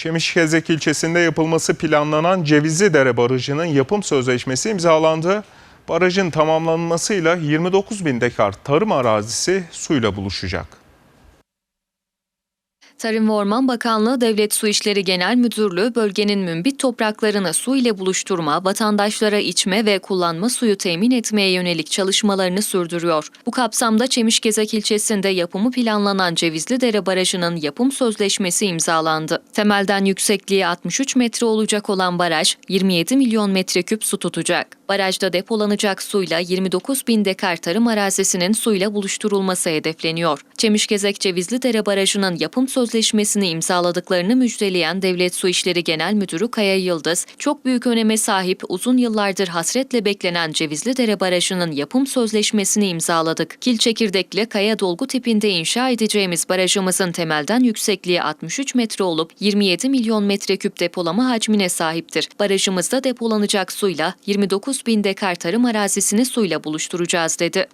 Çemişkezek ilçesinde yapılması planlanan Cevizli Dere Barajı'nın yapım sözleşmesi imzalandı. Barajın tamamlanmasıyla 29 bin dekar tarım arazisi suyla buluşacak. Tarım ve Orman Bakanlığı Devlet Su İşleri Genel Müdürlüğü bölgenin mümbit topraklarını su ile buluşturma, vatandaşlara içme ve kullanma suyu temin etmeye yönelik çalışmalarını sürdürüyor. Bu kapsamda Çemişgezek ilçesinde yapımı planlanan Cevizli Dere Barajı'nın yapım sözleşmesi imzalandı. Temelden yüksekliği 63 metre olacak olan baraj 27 milyon metreküp su tutacak. Barajda depolanacak suyla 29 bin dekar tarım arazisinin suyla buluşturulması hedefleniyor. Çemişgezek Cevizli Dere Barajı'nın yapım sözleşmesini imzaladıklarını müjdeleyen Devlet Su İşleri Genel Müdürü Kaya Yıldız, çok büyük öneme sahip uzun yıllardır hasretle beklenen Cevizli Dere Barajı'nın yapım sözleşmesini imzaladık. Kil çekirdekli kaya dolgu tipinde inşa edeceğimiz barajımızın temelden yüksekliği 63 metre olup 27 milyon metreküp depolama hacmine sahiptir. Barajımızda depolanacak suyla 29 bin dekar tarım arazisini suyla buluşturacağız dedi.